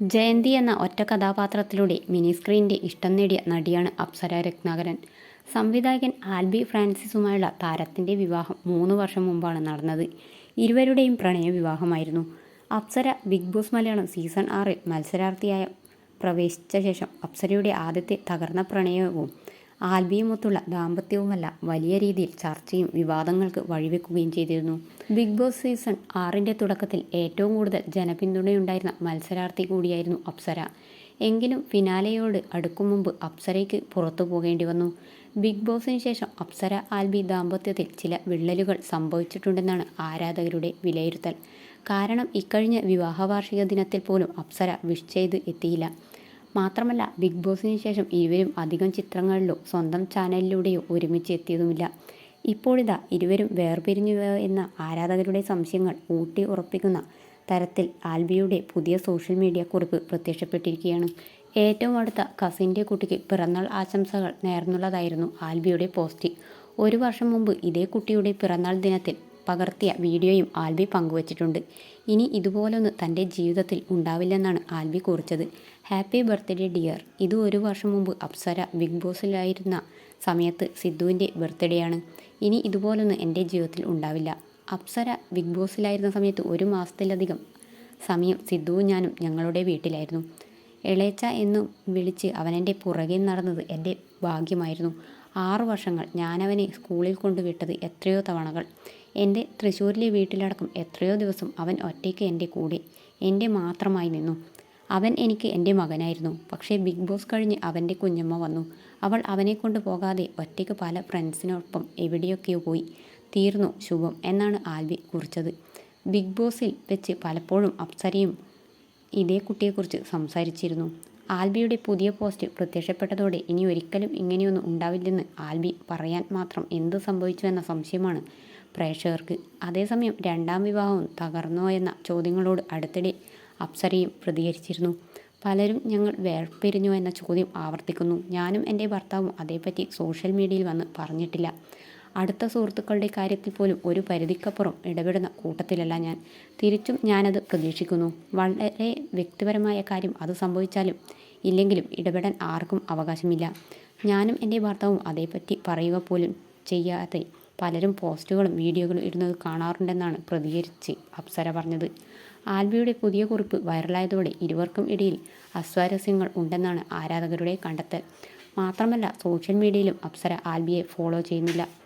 ജയന്തി എന്ന ഒറ്റ കഥാപാത്രത്തിലൂടെ മിനി സ്ക്രീനിന്റെ ഇഷ്ടം നേടിയ നടിയാണ് അപ്സര രത്നാകരൻ. സംവിധായകൻ ആൽബി ഫ്രാൻസിസുമായുള്ള താരത്തിന്റെ വിവാഹം മൂന്ന് വർഷം മുമ്പാണ് നടന്നത്. ഇരുവരുടെയും പ്രണയ വിവാഹമായിരുന്നു. Apsara big boss Malayalam season ആറിൽ മത്സരാർത്ഥിയായ പ്രവേശിച്ച ശേഷം അപ്സരയുടെ ആദ്യത്തെ തകർന്ന പ്രണയവും ആൽബിയുമൊത്തുള്ള ദാമ്പത്യവുമല്ല വലിയ രീതിയിൽ ചർച്ചയും വിവാദങ്ങൾക്ക് വഴിവെക്കുകയും ചെയ്തിരുന്നു. ബിഗ് ബോസ് സീസൺ ആറിന്റെ തുടക്കത്തിൽ ഏറ്റവും കൂടുതൽ ജനപിന്തുണയുണ്ടായിരുന്ന മത്സരാർത്ഥി കൂടിയായിരുന്നു അപ്സര. എങ്കിലും ഫിനാലയോട് അടുക്കും മുമ്പ് അപ്സരയ്ക്ക് പുറത്തു പോകേണ്ടി വന്നു. ബിഗ് ബോസിന് ശേഷം അപ്സര ആൽബി ദാമ്പത്യത്തിൽ ചില വിള്ളലുകൾ സംഭവിച്ചിട്ടുണ്ടെന്നാണ് ആരാധകരുടെ വിലയിരുത്തൽ. കാരണം ഇക്കഴിഞ്ഞ വിവാഹ വാർഷിക ദിനത്തിൽ പോലും അപ്സര വിഷ് ചെയ്ത് എത്തിയില്ല. മാത്രമല്ല ബിഗ് ബോസിന് ശേഷം ഇരുവരും അധികം ചിത്രങ്ങളിലോ സ്വന്തം ചാനലിലൂടെയോ ഒരുമിച്ച് എത്തിയതുമില്ല. ഇപ്പോഴിതാ ഇരുവരും വേർപിരിഞ്ഞു എന്ന ആരാധകരുടെ സംശയങ്ങൾ ഊട്ടി ഉറപ്പിക്കുന്ന തരത്തിൽ ആൽബിയുടെ പുതിയ സോഷ്യൽ മീഡിയ കുറിപ്പ് പ്രത്യക്ഷപ്പെട്ടിരിക്കുകയാണ്. ഏറ്റവും അടുത്ത കസിന്റെ കുട്ടിക്ക് പിറന്നാൾ ആശംസകൾ നേർന്നുള്ളതായിരുന്നു ആൽബിയുടെ പോസ്റ്റ്. ഒരു വർഷം മുമ്പ് ഇതേ കുട്ടിയുടെ പിറന്നാൾ ദിനത്തിൽ പകർത്തിയ വീഡിയോയും ആൽബി പങ്കുവച്ചിട്ടുണ്ട്. ഇനി ഇതുപോലൊന്ന് തന്റെ ജീവിതത്തിൽ ഉണ്ടാവില്ലെന്നാണ് ആൽബി കുറിച്ചത്. Happy birthday dear. ഇത് ഒരു വർഷം മുമ്പ് അപ്സര ബിഗ് ബോസിലായിരുന്ന സമയത്ത് സിദ്ധുവിന്റെ ബർത്ത്ഡേ ആണ് ഇനി ഇതുപോലൊന്നും എന്റെ ജീവിതത്തിൽ ഉണ്ടാവില്ല. അപ്സര ബിഗ് ബോസിലായിരുന്ന സമയത്ത് ഒരു മാസത്തിലധികം സമയം സിദ്ധുവും ഞാനും ഞങ്ങളുടെ വീട്ടിലായിരുന്നു. എളേച്ച എന്നും വിളിച്ച് അവനെന്റെ പുറകെ നടന്നത് എന്റെ ഭാഗ്യമായിരുന്നു. ആറു വർഷങ്ങൾ ഞാനവനെ സ്കൂളിൽ കൊണ്ടുവിട്ടത് എത്രയോ തവണകൾ. എന്റെ തൃശ്ശൂരിലെ വീട്ടിലടക്കം എത്രയോ ദിവസം അവൻ ഒറ്റയ്ക്ക് എന്റെ കൂടെ എന്റെ മാത്രമായി നിന്നു. അവൻ എനിക്ക് എന്റെ മകനായിരുന്നു. പക്ഷേ ബിഗ് ബോസ് കഴിഞ്ഞ് അവന്റെ കുഞ്ഞമ്മ വന്നു. അവൾ അവനെ കൊണ്ട് പോകാതെ ഒറ്റയ്ക്ക് പല ഫ്രണ്ട്സിനൊപ്പം എവിടെയൊക്കെയോ പോയി. തീർന്നു ശുഭം എന്നാണ് ആൽവി കുറിച്ചത്. ബിഗ് ബോസിൽ വെച്ച് പലപ്പോഴും അപ്സരയും ഇതേ കുട്ടിയെക്കുറിച്ച് സംസാരിച്ചിരുന്നു. ആൽബിയുടെ പുതിയ പോസ്റ്റ് പ്രത്യക്ഷപ്പെട്ടതോടെ ഇനി ഒരിക്കലും ഇങ്ങനെയൊന്നും ഉണ്ടാവില്ലെന്ന് ആൽബി പറയാൻ മാത്രം എന്ത് സംഭവിച്ചു എന്ന സംശയമാണ് പ്രേക്ഷകർക്ക്. അതേസമയം രണ്ടാം വിവാഹവും തകർന്നോ എന്ന ചോദ്യങ്ങളോട് അടുത്തിടെ അപ്സരയും പ്രതികരിച്ചിരുന്നു. പലരും ഞങ്ങൾ വേർപിരിഞ്ഞു എന്ന ചോദ്യം ആവർത്തിക്കുന്നു. ഞാനും എന്റെ ഭർത്താവും അതേപ്പറ്റി സോഷ്യൽ മീഡിയയിൽ വന്ന് പറഞ്ഞിട്ടില്ല. അടുത്ത സുഹൃത്തുക്കളുടെ കാര്യത്തിൽ പോലും ഒരു പരിധിക്കപ്പുറം ഇടപെടുന്ന കൂട്ടത്തിലല്ല ഞാൻ. തിരിച്ചും ഞാനത് പ്രതീക്ഷിക്കുന്നു. വളരെ വ്യക്തിപരമായ കാര്യം അത് സംഭവിച്ചാലും ഇല്ലെങ്കിലും ഇടപെടാൻ ആർക്കും അവകാശമില്ല. ഞാനും എന്റെ ഭർത്താവും അതേപ്പറ്റി പറയുക പോലും ചെയ്യാതെ പലരും പോസ്റ്റുകളും വീഡിയോകളും ഇടുന്നത് കാണാറുണ്ടെന്നാണ് പ്രതികരിച്ച് അപ്സര പറഞ്ഞത്. ആൽബിയുടെ പുതിയ കുറിപ്പ് വൈറലായതോടെ ഇരുവർക്കും ഇടയിൽ അസ്വാരസ്യങ്ങൾ ഉണ്ടെന്നാണ് ആരാധകരുടെ കണ്ടെത്തൽ. മാത്രമല്ല സോഷ്യൽ മീഡിയയിലും അപ്സര ആൽബിയെ ഫോളോ ചെയ്യുന്നില്ല.